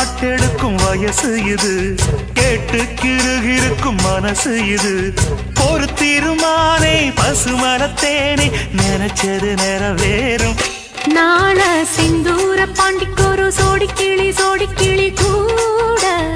காதல் வயசு இது. கேட்டு கிருகிருக்கும் மனசு இது. ஒரு தீர்மானே பசுமரத்தேனே நினைச்சது நிறவேறும். நாள சிந்தூர பாண்டிக்கொரு சோடி கிளி சோடி கிளி கூட.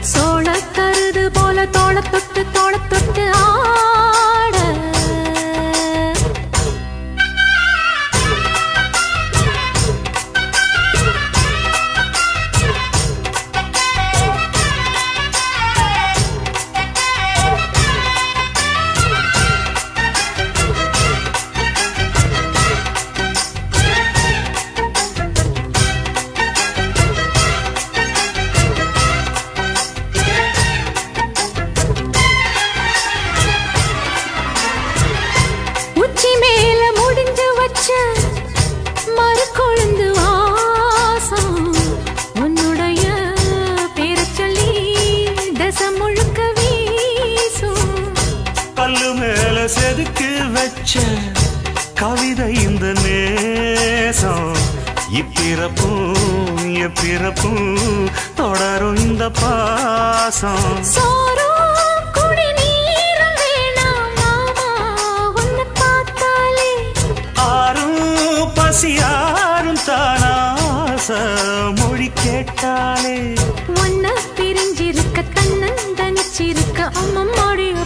சோழ கருது போல தோள தோள தொட்டு செதுக்கு வச்ச கவிதை இந்த நேசம். இப்பிறப்பும் எப்பிறப்பும் தொடரும் இந்த பாசம். ஆறும் பசியாரும் தானாச மொழி கேட்டாலே. உன்னை பிரிஞ்சிருக்க தன்னன் தனிச்சிருக்க அம்மம்மாடி அப்பப்பாடி என்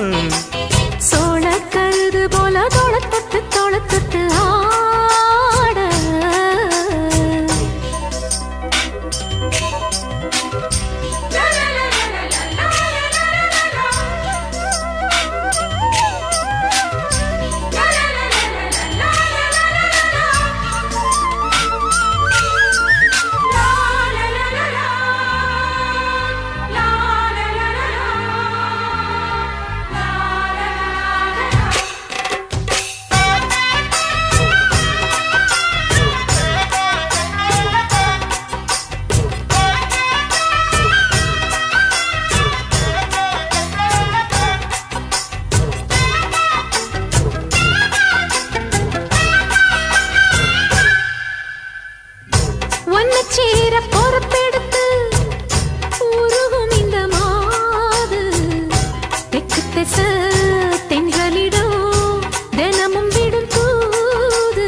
தினமும் விடும் தூது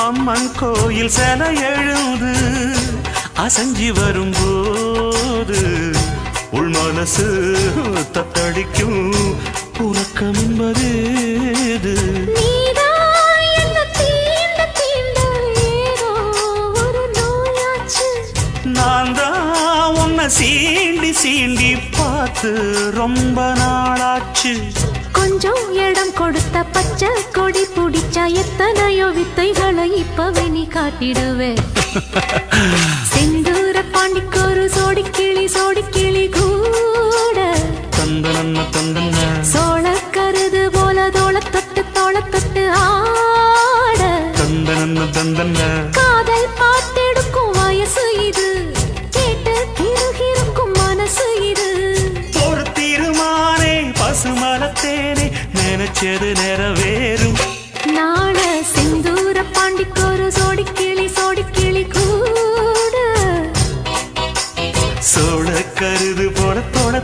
அம்மன் கோயில் சில எழுந்து அசஞ்சி வரும்போது உள் மனசு தத்தளிக்கும் உறக்கம் என்பது நான் தான் உன்னை சீண்டி சீண்டி பார்த்து ரொம்ப நாளாச்சு. கொஞ்சம் இடம் கொடுத்த பச்சை கொடி பிடிச்சா எத்தனையோ வித்தைகளை இப்பவே நீ காட்டிடுவே. செந்தூர பாண்டிக்கொரு நினைச்சது நிறைவேறும். நாள செந்தூர பாண்டிக்கொரு சோடி கிளி சோடி கிளி கூட. சோழ கருது போட தொட